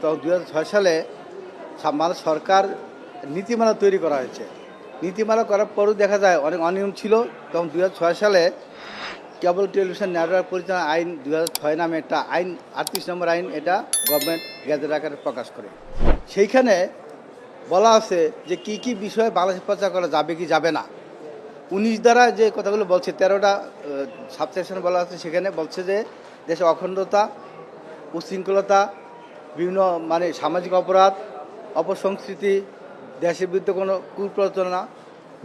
তখন দু হাজার ছয় সালে মানে সরকার নীতিমালা তৈরি করা হয়েছে। নীতিমালা করার পরও দেখা যায় অনেক অনিয়ম ছিল। তখন দু হাজার ছয় সালে কেবল টেলিভিশন নেটওয়ার্ক পরিচালনা আইন দু নামে একটা আইন, আটত্রিশ নম্বর আইন এটা গভর্নমেন্ট গ্যাজেট আকারে প্রকাশ করে। সেইখানে বলা আছে যে কি কি বিষয়ে বাংলাদেশ প্রচার করা যাবে কি যাবে না। উনিশ দ্বারা যে কথাগুলো বলছে, তেরোটা সাবসেকশন বলা আছে সেখানে বলছে যে দেশে অখণ্ডতা, উশৃঙ্খলতা বিভিন্ন মানে সামাজিক অপরাধ, অপসংস্কৃতি, দেশের বিরুদ্ধে কোনো কুপ্রচনা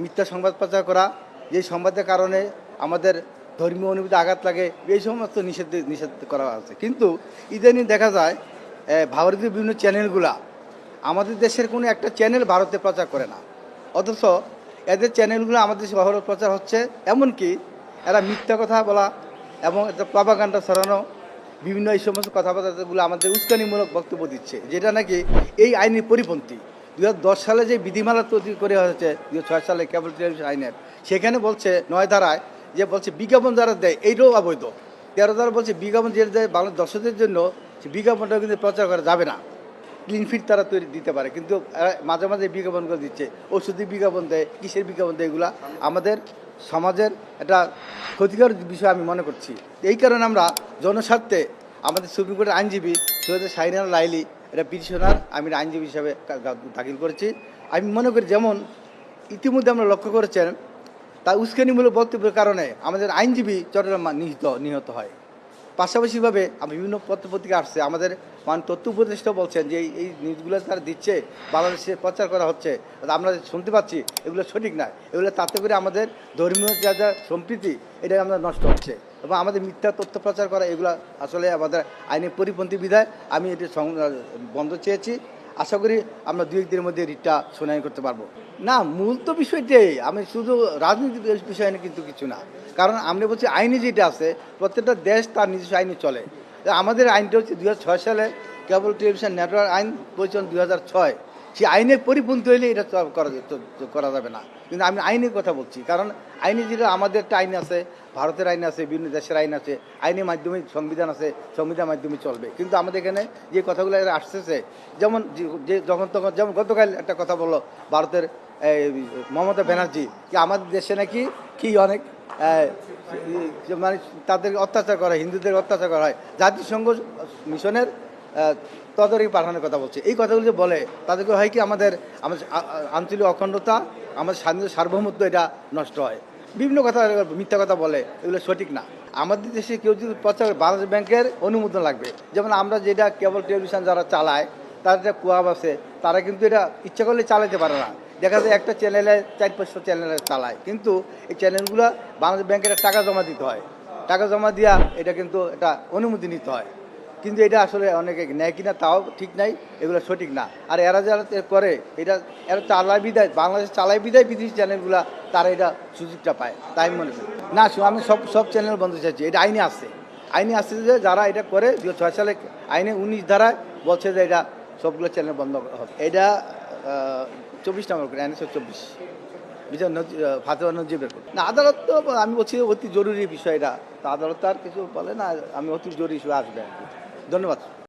মিথ্যা সংবাদ প্রচার করা যেই সংবাদের কারণে আমাদের ধর্মীয় অনুভূতি আঘাত লাগে, এই সমস্ত নিষেধ নিষেধ করা আছে। কিন্তু ইদানিং দেখা যায় ভারতীয় বিভিন্ন চ্যানেলগুলা আমাদের দেশের কোনো একটা চ্যানেল ভারতে প্রচার করে না। অথচ এদের চ্যানেলগুলো আমাদের দেশে অহরহ প্রচার হচ্ছে, এমনকি এরা মিথ্যা কথা বলা এবং এটা প্রভাকাণ্ডা ছড়ানো বিভিন্ন এই সমস্ত কথাবার্তাগুলো আমাদের উস্কানিমূলক বক্তব্য দিচ্ছে, যেটা নাকি এই আইনের পরিপন্থী। দু সালে যে বিধিমালা তৈরি করে হয়েছে দু সালে কেবল টেলিভিশন আইনের, সেখানে বলছে নয় ধারায় যে বলছে বিজ্ঞাপন যারা দেয়, এইটাও অবৈধ। তেরো ধারা বলছে বিজ্ঞাপন যে দেয় বাংলা দর্শকদের জন্য বিজ্ঞাপনটা কিন্তু প্রচার করা যাবে না। ক্লিন ফিট তারা তৈরি দিতে পারে, কিন্তু মাঝে মাঝে বিজ্ঞাপন করে দিচ্ছে। ওষুধের বিজ্ঞাপন দেয়, কিসের বিজ্ঞাপন দেয় এগুলা? আমাদের সমাজের একটা ক্ষতিকর বিষয় আমি মনে করছি। এই কারণে আমরা জনস্বার্থে আমাদের সুপ্রিম কোর্টের আইনজীবী সৈয়দ শাহিনার লাইলি এটা পিটিশনার আমি আইনজীবী হিসাবে দাখিল করেছি। আমি মনে করি যেমন ইতিমধ্যে আমরা লক্ষ্য করেছেন তা উস্কানিমূলক বক্তব্যের কারণে আমাদের আইনজীবী চট্টগ্রাম নিহত নিহত হয়। পাশাপাশিভাবে বিভিন্ন পত্রপত্রিকা আসছে, আমাদের মান তথ্য উপদেষ্টা বলছেন যে এই- নিউজগুলো তারা দিচ্ছে, বাংলাদেশে প্রচার করা হচ্ছে। আমরা শুনতে পাচ্ছি, এগুলো সঠিক নয়। এগুলো তাতে করে আমাদের ধর্মীয় যা যা সম্প্রীতি, এটা আমরা নষ্ট হচ্ছে। এবং আমাদের মিথ্যা তথ্য প্রচার করা, এগুলো আসলে আমাদের আইনের পরিপন্থী বিধায় আমি এটি বন্ধ চেয়েছি। আশা করি আমরা দুই একদিনের মধ্যে রিটটা শুনানি করতে পারব। না, মূল তো বিষয়টাই, আমি শুধু রাজনীতির বিষয় নিয়ে কিন্তু কিছু না। কারণ আমরা বলছি, আইনি যেটা আছে, প্রত্যেকটা দেশ তার নিজস্ব আইনে চলে। আমাদের আইনটা হচ্ছে দু হাজার ছয় সালে কেবল টেলিভিশন নেটওয়ার্ক আইন পরিচালন দু হাজার দুই সেই আইনের পরিপন্থী হইলে এটা করা করা যাবে না। কিন্তু আমি আইনের কথা বলছি, কারণ আইনে যেটা আমাদের একটা আইন আছে, ভারতের আইন আছে, বিভিন্ন দেশের আইন আছে, আইনের মাধ্যমে সংবিধান আছে সংবিধান মাধ্যমে চলবে। কিন্তু আমাদের এখানে যে কথাগুলো আসতেছে, যেমন যে- যখন তখন, যেমন গতকাল একটা কথা বলল ভারতের মমতা ব্যানার্জি, কি আমাদের দেশে নাকি কি অনেক মানে তাদের অত্যাচার করা, হিন্দুদের অত্যাচার করা হয়। জাতিসংঘ মিশনের তদারকি পাঠানোর কথা বলছে। এই কথাগুলো যে বলে, তাদেরকে হয় কি আমাদের আমাদের আঞ্চলিক অখণ্ডতা, আমাদের স্বাধীনতা সার্বভৌমত্ব এটা নষ্ট হয়। বিভিন্ন কথা, মিথ্যা কথা বলে, এগুলো সঠিক না। আমাদের দেশে কেউ যদি প্রচার বাংলাদেশ ব্যাংকের অনুমোদন লাগবে। যেমন আমরা যেটা কেবল টেলিভিশন যারা চালায়, তাদের একটা কোয়াব আছে, তারা কিন্তু এটা ইচ্ছা করলে চালাতে পারে না। দেখা যায় একটা চ্যানেলে চার পাঁচশো চ্যানেলে চালায়। কিন্তু এই চ্যানেলগুলো বাংলাদেশ ব্যাংকের টাকা জমা দিতে হয়। টাকা জমা দিয়া এটা কিন্তু এটা অনুমতি নিতে হয়। কিন্তু এটা আসলে অনেকে নেয় কিনা তাও ঠিক নাই, এগুলো সঠিক না। আর এরা যারা করে, এটা, এরা চালায় বিদায়, বাংলাদেশ চালায় বিদায় বিদেশি চ্যানেলগুলা, তারা এটা সুযোগটা পায়, তাই মনে করি। না আমি সব সব চ্যানেল বন্ধ চাইছি, এটা আইনে আছে। আইনে আছে যে যারা এটা করে দু ছয় সালে আইনে উনিশ ধারায় বলছে যে এটা সবগুলো চ্যানেল বন্ধ হবে। এটা চব্বিশ নম্বর করে এনএসও চব্বিশ। বিচার ফাতেমা নজিবের। না, আদালত তো, আমি বলছি অতি জরুরি বিষয় এটা। তা আদালত তো আর কিছু বলে না, আমি অতি জরুরি আসবে আর কি। ধন্যবাদ।